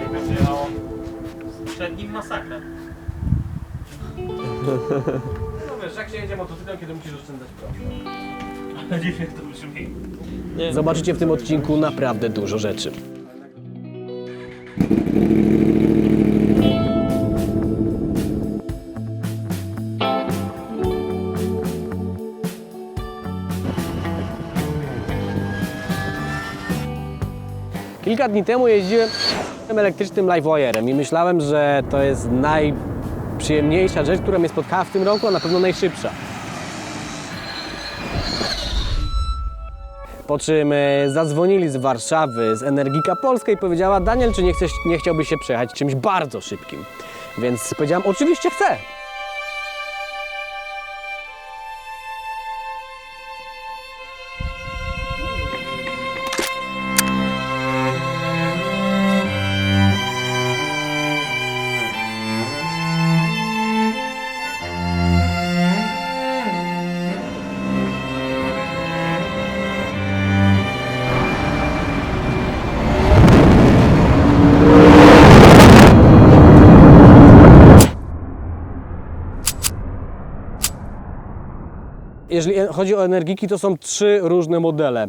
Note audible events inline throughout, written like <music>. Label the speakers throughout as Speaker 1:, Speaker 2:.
Speaker 1: Jak będzie przed nim masakra.
Speaker 2: No wiesz, jak się jedzie motocyklem, kiedy musisz oszczędzać prąd.
Speaker 1: Ale dziwnie to brzmi.
Speaker 3: Zobaczycie w tym odcinku naprawdę dużo rzeczy. Kilka dni temu jeździłem elektrycznym Livewirem i myślałem, że to jest najprzyjemniejsza rzecz, która mnie spotkała w tym roku, a na pewno najszybsza. Po czym e, zadzwonili z Warszawy, z Energika Polska i powiedziała Daniel, czy nie, chcesz, nie chciałbyś się przejechać czymś bardzo szybkim? Więc powiedziałem, oczywiście chcę. Jeżeli chodzi o energiki, to są trzy różne modele.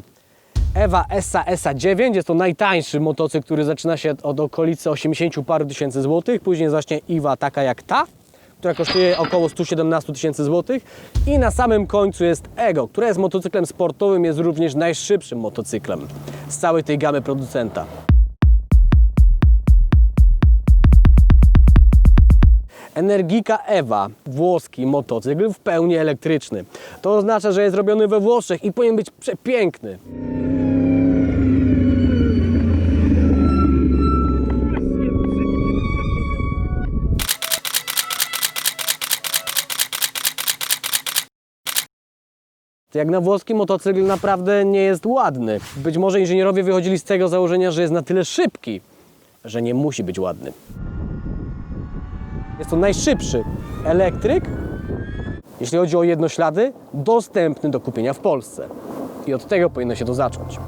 Speaker 3: Ewa ESA ESA 9 jest to najtańszy motocykl, który zaczyna się od okolicy 80 paru tysięcy złotych. Później zacznie Iwa taka jak ta, która kosztuje około 117 tysięcy złotych. I na samym końcu jest Ego, która jest motocyklem sportowym, jest również najszybszym motocyklem z całej tej gamy producenta. Energika Ewa, włoski motocykl w pełni elektryczny. To oznacza, że jest robiony we Włoszech i powinien być przepiękny. Jak na włoski motocykl naprawdę nie jest ładny. Być może inżynierowie wychodzili z tego założenia, że jest na tyle szybki, że nie musi być ładny. Jest to najszybszy elektryk, jeśli chodzi o jednoślady, dostępny do kupienia w Polsce. I od tego powinno się to zacząć.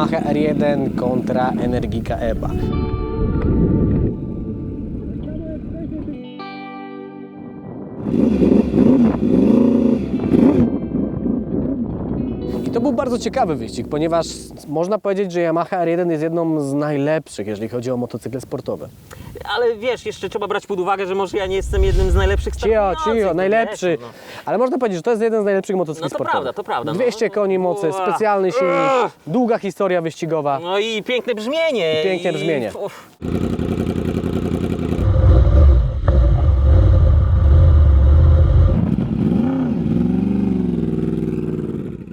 Speaker 3: Yamaha R1 kontra Energica EVA. I to był bardzo ciekawy wyścig, ponieważ można powiedzieć, że Yamaha R1 jest jedną z najlepszych, jeżeli chodzi o motocykle sportowe.
Speaker 1: Ale wiesz, jeszcze trzeba brać pod uwagę, że może ja nie jestem jednym z najlepszych
Speaker 3: Cio,
Speaker 1: startujących,
Speaker 3: cio,
Speaker 1: to
Speaker 3: najlepszy.
Speaker 1: wiesz, no.
Speaker 3: Ale można powiedzieć, że to jest jeden z najlepszych motocykli
Speaker 1: No to
Speaker 3: sportowych.
Speaker 1: prawda, to prawda, no.
Speaker 3: 200 koni mocy,
Speaker 1: Ua.
Speaker 3: specjalny silnik, długa historia wyścigowa.
Speaker 1: No i piękne brzmienie.
Speaker 3: I pięknie
Speaker 1: i-
Speaker 3: brzmienie.
Speaker 1: Uff.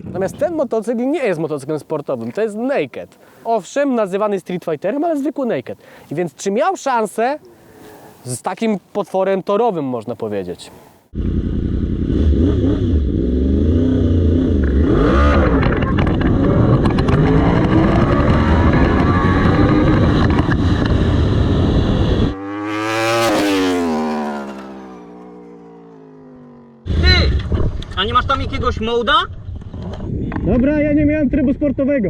Speaker 3: Natomiast ten motocykl nie jest motocyklem sportowym, to jest naked. Owszem, nazywany Street Fighterem, ale zwykły naked. I więc czy miał szansę z takim potworem torowym, można powiedzieć?
Speaker 1: Ty! A nie masz tam jakiegoś moda?
Speaker 3: Dobra, ja nie miałem trybu sportowego.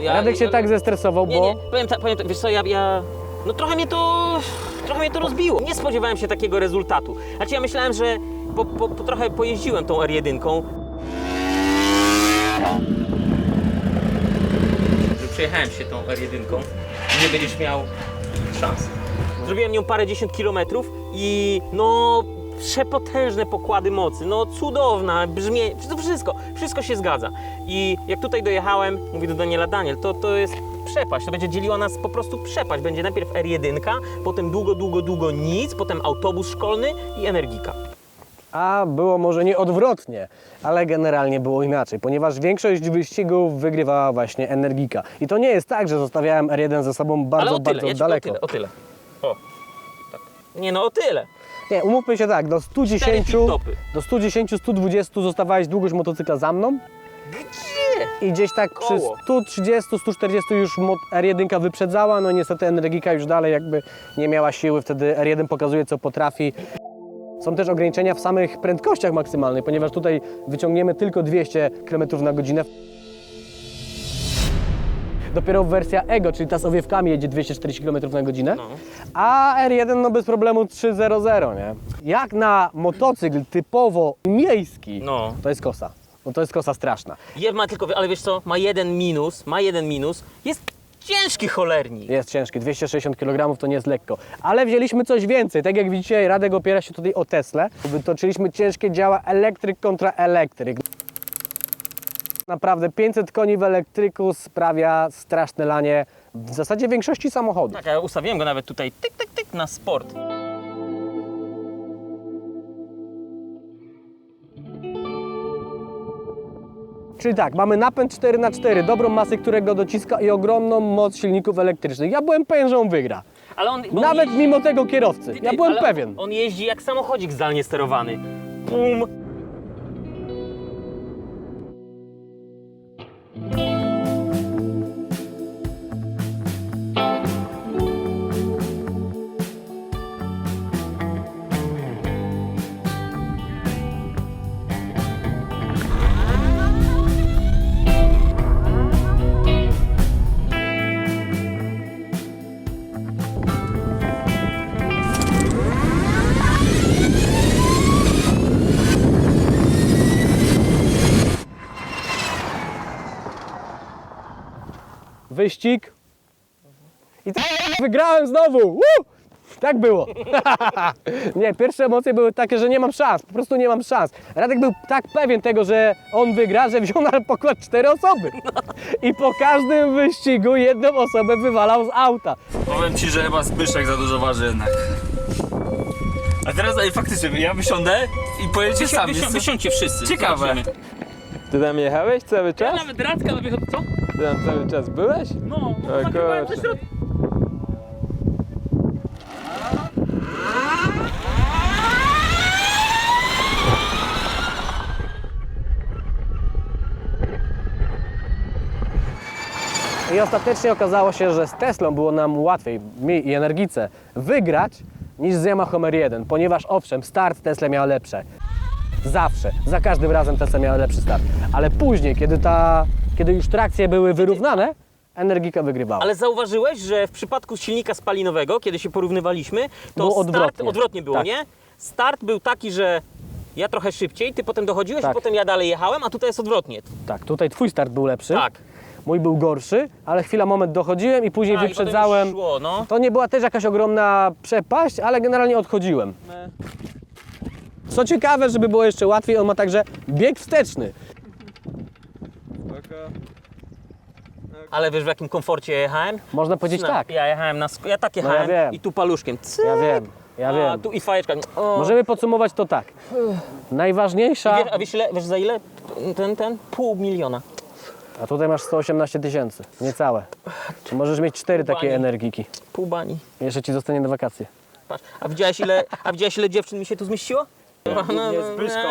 Speaker 1: Ja,
Speaker 3: Radek się tak zestresował,
Speaker 1: Nie,
Speaker 3: bo...
Speaker 1: nie, powiem tak, powiem tak, wiesz co, ja, ja... No trochę mnie to... Trochę mnie to rozbiło. Nie spodziewałem się takiego rezultatu. Znaczy ja myślałem, że po, po, po trochę pojeździłem tą R1. Że przejechałem się tą R1, nie będziesz miał szans. Zrobiłem nią parę dziesiąt kilometrów i no przepotężne pokłady mocy, no cudowna, brzmie, to wszystko, wszystko się zgadza. I jak tutaj dojechałem, mówię do Daniela, Daniel, to, to jest przepaść, to będzie dzieliła nas po prostu przepaść. Będzie najpierw R1, potem długo, długo, długo nic, potem autobus szkolny i Energika.
Speaker 3: A było może nie odwrotnie, ale generalnie było inaczej, ponieważ większość wyścigów wygrywała właśnie Energika. I to nie jest tak, że zostawiałem R1 ze sobą bardzo,
Speaker 1: Ale o tyle,
Speaker 3: bardzo
Speaker 1: ja ci
Speaker 3: daleko.
Speaker 1: o tyle, o tyle. O, tak. Nie no, o tyle.
Speaker 3: Nie, umówmy się tak, do 110,
Speaker 1: Cztery pit-stopy.
Speaker 3: do 110, 120 zostawałeś długość motocykla za mną
Speaker 1: Gdzie?
Speaker 3: i gdzieś tak przy
Speaker 1: Koło.
Speaker 3: 130, 140 już mot- R1 wyprzedzała, no niestety Energika już dalej jakby nie miała siły, wtedy R1 pokazuje co potrafi. Są też ograniczenia w samych prędkościach maksymalnych, ponieważ tutaj wyciągniemy tylko 200 km na godzinę. Dopiero wersja Ego, czyli ta z owiewkami jedzie 240 km na godzinę,
Speaker 1: No.
Speaker 3: a R1 no bez problemu 300, nie? Jak na motocykl typowo miejski,
Speaker 1: No.
Speaker 3: to jest kosa. No to jest kosa straszna.
Speaker 1: Je ma tylko, ale wiesz co, ma jeden minus, ma jeden minus, jest ciężki cholernik.
Speaker 3: Jest ciężki, 260 kg to nie jest lekko. Ale wzięliśmy coś więcej. Tak jak widzicie, Radek opiera się tutaj o Teslę. Wytoczyliśmy ciężkie działa elektryk kontra elektryk. Naprawdę 500 koni w elektryku sprawia straszne lanie w zasadzie większości samochodów.
Speaker 1: Tak, ja ustawiłem go nawet tutaj, tyk, tyk, tyk, na sport.
Speaker 3: Czyli tak, mamy napęd 4x4, dobrą masę, którego dociska i ogromną moc silników elektrycznych. Ja byłem pewien, że on wygra.
Speaker 1: Ale on, bo on
Speaker 3: Nawet
Speaker 1: jeździ-
Speaker 3: mimo tego kierowcy.
Speaker 1: ty,
Speaker 3: Ja
Speaker 1: ty,
Speaker 3: byłem
Speaker 1: ale
Speaker 3: pewien.
Speaker 1: On jeździ jak samochodzik zdalnie sterowany. Pum.
Speaker 3: Wyścig. I tak <laughs> wygrałem znowu. Woo! Tak było. <laughs> nie, pierwsze emocje były takie, że nie mam szans. Po prostu nie mam szans. Radek był tak pewien tego, że on wygra, że wziął na pokład cztery osoby. I po każdym wyścigu jedną osobę wywalał z auta.
Speaker 4: Powiem ci, że chyba Zbyszek za dużo waży jednak. A teraz ej, faktycznie, ja wysiądę i pojedziecie sami.
Speaker 1: Wysi- wysiądźcie wszyscy.
Speaker 4: Ciekawe.
Speaker 1: zobaczymy.
Speaker 5: Ty tam jechałeś cały
Speaker 1: Ja
Speaker 5: czas?
Speaker 1: nawet Radka na wychod, co?
Speaker 5: Ty tam cały czas byłeś?
Speaker 1: No, no
Speaker 5: O kurczę.
Speaker 1: ze środka.
Speaker 3: I ostatecznie okazało się, że z Teslą było nam łatwiej, mi i Energice, wygrać niż z Yamaha R1, ponieważ owszem, start Tesla miała lepsze. Zawsze, za każdym razem Tesla miała lepszy start. Ale później, kiedy, ta, kiedy już trakcje były wyrównane, Energika wygrywała.
Speaker 1: Ale zauważyłeś, że w przypadku silnika spalinowego, kiedy się porównywaliśmy, to
Speaker 3: Było
Speaker 1: start
Speaker 3: odwrotnie.
Speaker 1: odwrotnie było,
Speaker 3: Tak.
Speaker 1: nie? Start był taki, że ja trochę szybciej, ty potem dochodziłeś,
Speaker 3: Tak.
Speaker 1: a potem ja dalej jechałem, a tutaj jest odwrotnie.
Speaker 3: Tak, tutaj twój start był lepszy,
Speaker 1: Tak.
Speaker 3: mój był gorszy, ale chwila, moment dochodziłem i później
Speaker 1: Tak, i potem
Speaker 3: wyprzedzałem.
Speaker 1: już Szło, no.
Speaker 3: To nie była też jakaś ogromna przepaść, ale generalnie odchodziłem. Co ciekawe, żeby było jeszcze łatwiej, on ma także bieg wsteczny.
Speaker 1: Ale wiesz w jakim komforcie ja jechałem?
Speaker 3: Można powiedzieć
Speaker 1: Na-
Speaker 3: tak.
Speaker 1: Ja jechałem na sk- ja tak
Speaker 3: ja
Speaker 1: jechałem
Speaker 3: wiem.
Speaker 1: i tu paluszkiem. Cyk,
Speaker 3: Ja wiem, ja
Speaker 1: a
Speaker 3: wiem.
Speaker 1: tu i fajeczka. O.
Speaker 3: Możemy podsumować to tak. Najważniejsza,
Speaker 1: Wiesz, a wiesz, ile, wiesz za ile? Ten, ten? Pół miliona.
Speaker 3: a tutaj masz 118 tysięcy, niecałe. Możesz mieć cztery takie energiki.
Speaker 1: Pół bani.
Speaker 3: Jeszcze ci zostanie na wakacje.
Speaker 1: Patrz. A widziałeś ile, a widziałeś ile dziewczyn mi się tu zmieściło? No,
Speaker 4: Zbyszko.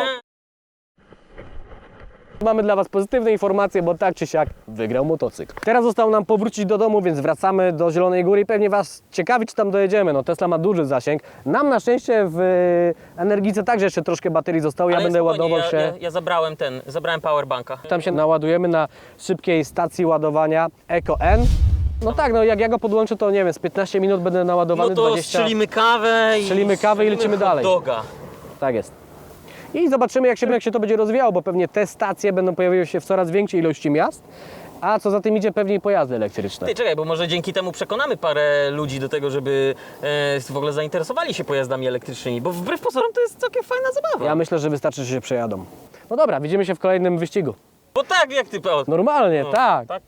Speaker 3: Mamy dla Was pozytywne informacje, bo tak czy siak wygrał motocykl. Teraz zostało nam powrócić do domu, więc wracamy do Zielonej Góry i pewnie Was ciekawi, czy tam dojedziemy. No Tesla ma duży zasięg. Nam na szczęście w e, Energice także jeszcze troszkę baterii zostało. Ja
Speaker 1: Ale
Speaker 3: będę
Speaker 1: spokojnie,
Speaker 3: ładował
Speaker 1: ja,
Speaker 3: się...
Speaker 1: Ja, ja zabrałem ten, zabrałem powerbanka.
Speaker 3: Tam się naładujemy na szybkiej stacji ładowania Eco N. No tak, no jak ja go podłączę, to nie wiem, z 15 minut będę naładowany
Speaker 1: No to
Speaker 3: 20.
Speaker 1: strzelimy kawę i
Speaker 3: Strzelimy kawę i lecimy
Speaker 1: hot
Speaker 3: dalej.
Speaker 1: Doga.
Speaker 3: Tak jest. I zobaczymy, jak się, jak się to będzie rozwijało, bo pewnie te stacje będą pojawiały się w coraz większej ilości miast, a co za tym idzie, pewnie i pojazdy elektryczne.
Speaker 1: Ty czekaj, bo może dzięki temu przekonamy parę ludzi do tego, żeby e, w ogóle zainteresowali się pojazdami elektrycznymi, bo wbrew pozorom to jest całkiem fajna zabawa.
Speaker 3: Ja myślę, że wystarczy, że się przejadą. No dobra, widzimy się w kolejnym wyścigu.
Speaker 1: Bo tak jak ty Paweł.
Speaker 3: Normalnie,
Speaker 1: No,
Speaker 3: tak.
Speaker 1: tak.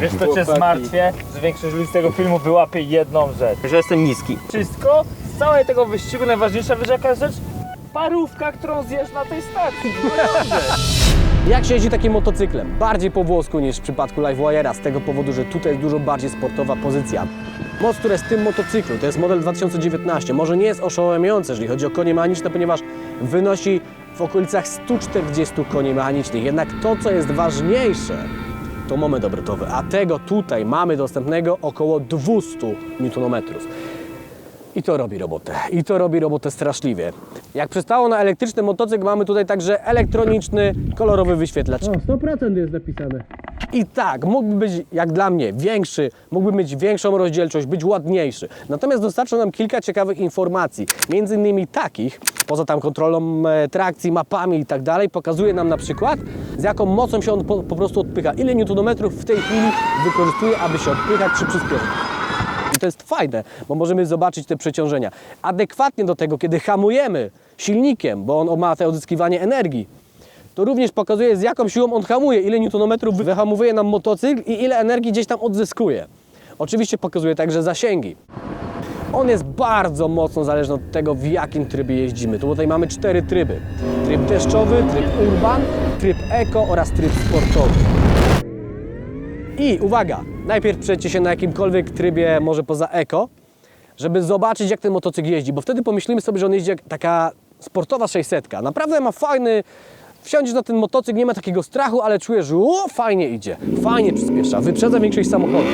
Speaker 4: Wiesz co cię zmartwię? Że większość ludzi z tego filmu wyłapie jedną rzecz.
Speaker 1: Że jestem niski.
Speaker 4: Wszystko, z całego tego wyścigu najważniejsza wiesz jaka rzecz? Parówka, którą zjesz na tej stacji.
Speaker 3: Jak się jeździ takim motocyklem? Bardziej po włosku niż w przypadku Livewire'a, z tego powodu, że tutaj jest dużo bardziej sportowa pozycja. Moc, która jest w tym motocyklu, to jest model 2019, może nie jest oszałamiające, jeżeli chodzi o konie mechaniczne, ponieważ wynosi w okolicach 140 koni mechanicznych. Jednak to, co jest ważniejsze, to moment obrotowy, a tego tutaj mamy dostępnego około 200 Nm. I to robi robotę. I to robi robotę straszliwie. Jak przystało na elektryczny motocykl, mamy tutaj także elektroniczny, kolorowy wyświetlacz. O, 100% jest napisane. I tak, mógłby być, jak dla mnie, większy, mógłby mieć większą rozdzielczość, być ładniejszy. Natomiast dostarcza nam kilka ciekawych informacji. Między innymi takich, poza tam kontrolą e, trakcji, mapami i tak dalej, pokazuje nam na przykład, z jaką mocą się on po, po prostu odpycha. Ile newtonometrów w tej chwili wykorzystuje, aby się odpychać czy przyspieszyć. I to jest fajne, bo możemy zobaczyć te przeciążenia. Adekwatnie do tego, kiedy hamujemy silnikiem, bo on ma te odzyskiwanie energii, to również pokazuje z jaką siłą on hamuje, ile newtonometrów wyhamowuje nam motocykl i ile energii gdzieś tam odzyskuje. Oczywiście pokazuje także zasięgi. On jest bardzo mocno zależny od tego, w jakim trybie jeździmy. Tu tutaj mamy cztery tryby. Tryb deszczowy, tryb urban, tryb eco oraz tryb sportowy. I uwaga, najpierw przejdźcie się na jakimkolwiek trybie, może poza eko, żeby zobaczyć jak ten motocykl jeździ, bo wtedy pomyślimy sobie, że on jeździ jak taka sportowa 600. Naprawdę ma fajny, wsiądziesz na ten motocykl, nie ma takiego strachu, ale czujesz, że o, fajnie idzie, fajnie przyspiesza, wyprzedza większość samochodów.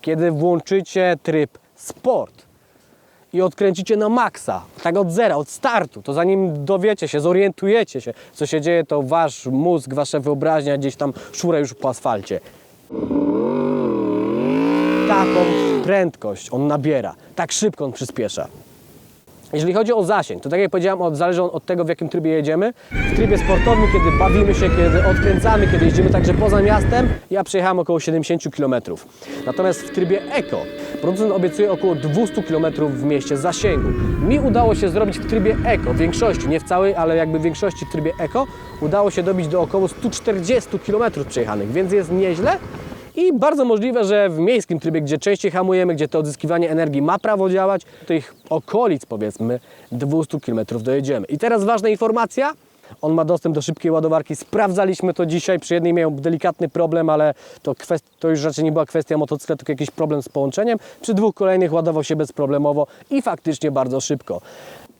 Speaker 3: Kiedy włączycie tryb sport, i odkręcicie na maksa, tak od zera, od startu, to zanim dowiecie się, zorientujecie się, co się dzieje, to wasz mózg, wasza wyobraźnia gdzieś tam szura już po asfalcie. Taką prędkość on nabiera, tak szybko on przyspiesza. Jeżeli chodzi o zasięg, to tak jak powiedziałem, od, zależy od tego, w jakim trybie jedziemy. W trybie sportowym, kiedy bawimy się, kiedy odkręcamy, kiedy jeździmy także poza miastem, ja przejechałem około 70 km. Natomiast w trybie eko producent obiecuje około 200 km w mieście zasięgu. Mi udało się zrobić w trybie eko, w większości, nie w całej, ale jakby w większości w trybie eko, udało się dobić do około 140 km przejechanych, więc jest nieźle. I bardzo możliwe, że w miejskim trybie, gdzie częściej hamujemy, gdzie to odzyskiwanie energii ma prawo działać, tych okolic powiedzmy 200 km dojedziemy. I teraz ważna informacja. On ma dostęp do szybkiej ładowarki. Sprawdzaliśmy to dzisiaj. Przy jednej miał delikatny problem, ale to, kwest- to już raczej nie była kwestia motocykla, tylko jakiś problem z połączeniem. Przy dwóch kolejnych ładował się bezproblemowo i faktycznie bardzo szybko.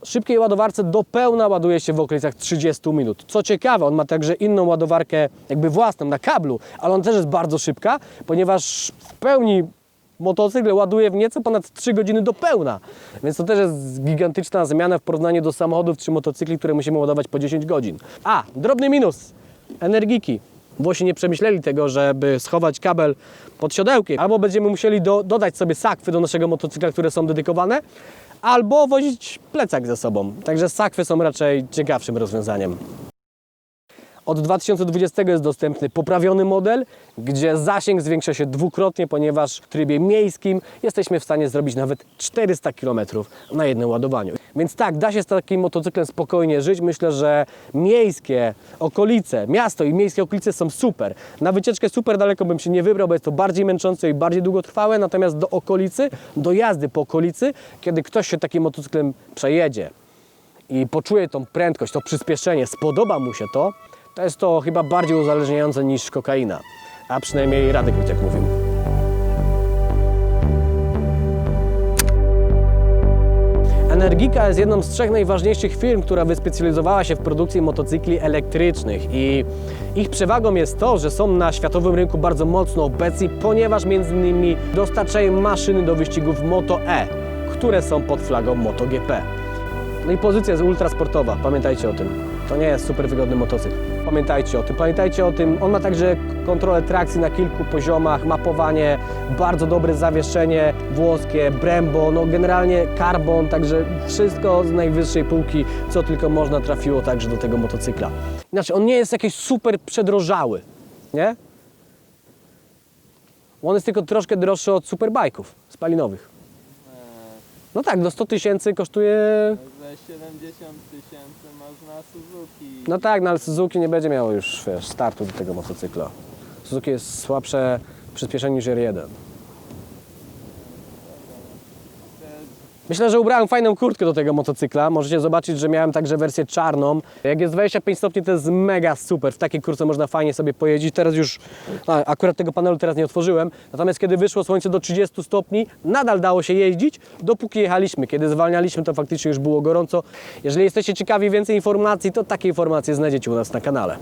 Speaker 3: Szybkiej ładowarce do pełna ładuje się w okolicach 30 minut. Co ciekawe, on ma także inną ładowarkę, jakby własną na kablu, ale on też jest bardzo szybka, ponieważ w pełni motocykl ładuje w nieco ponad 3 godziny do pełna. Więc to też jest gigantyczna zmiana w porównaniu do samochodów czy motocykli, które musimy ładować po 10 godzin. A, drobny minus. Energiki. Włosi nie przemyśleli tego, żeby schować kabel pod siodełkiem. Albo będziemy musieli do, dodać sobie sakwy do naszego motocykla, które są dedykowane, albo wozić plecak ze sobą. Także sakwy są raczej ciekawszym rozwiązaniem. Od 2020 jest dostępny poprawiony model, gdzie zasięg zwiększa się dwukrotnie, ponieważ w trybie miejskim jesteśmy w stanie zrobić nawet 400 km na jednym ładowaniu. Więc tak, da się z takim motocyklem spokojnie żyć. Myślę, że miejskie okolice, miasto i miejskie okolice są super. Na wycieczkę super daleko bym się nie wybrał, bo jest to bardziej męczące i bardziej długotrwałe, natomiast do okolicy, do jazdy po okolicy, kiedy ktoś się takim motocyklem przejedzie, i poczuje tą prędkość, to przyspieszenie, spodoba mu się to, to jest to chyba bardziej uzależniające niż kokaina. A przynajmniej Radek mi tak mówił. Energica jest jedną z trzech najważniejszych firm, która wyspecjalizowała się w produkcji motocykli elektrycznych i ich przewagą jest to, że są na światowym rynku bardzo mocno obecni, ponieważ między innymi dostarczają maszyny do wyścigów Moto E, które są pod flagą MotoGP. No i pozycja jest ultrasportowa, pamiętajcie o tym. To nie jest super wygodny motocykl. Pamiętajcie o tym, pamiętajcie o tym. On ma także kontrolę trakcji na kilku poziomach, mapowanie, bardzo dobre zawieszenie włoskie, Brembo, no generalnie carbon, także wszystko z najwyższej półki, co tylko można trafiło także do tego motocykla. Znaczy, on nie jest jakiś super przedrożały, nie? On jest tylko troszkę droższy od superbajków spalinowych. No tak, do 100 tysięcy kosztuje
Speaker 5: Za 70 tysięcy można Suzuki.
Speaker 3: No tak, no ale Suzuki nie będzie miało już wiesz, startu do tego motocykla. Suzuki jest słabsze przyspieszenie niż R1. Myślę, że ubrałem fajną kurtkę do tego motocykla. Możecie zobaczyć, że miałem także wersję czarną. Jak jest 25 stopni, to jest mega super. W takiej kurtce można fajnie sobie pojeździć. Teraz już, akurat tego panelu teraz nie otworzyłem. Natomiast kiedy wyszło słońce do 30 stopni, nadal dało się jeździć, dopóki jechaliśmy. Kiedy zwalnialiśmy, to faktycznie już było gorąco. Jeżeli jesteście ciekawi więcej informacji, to takie informacje znajdziecie u nas na kanale.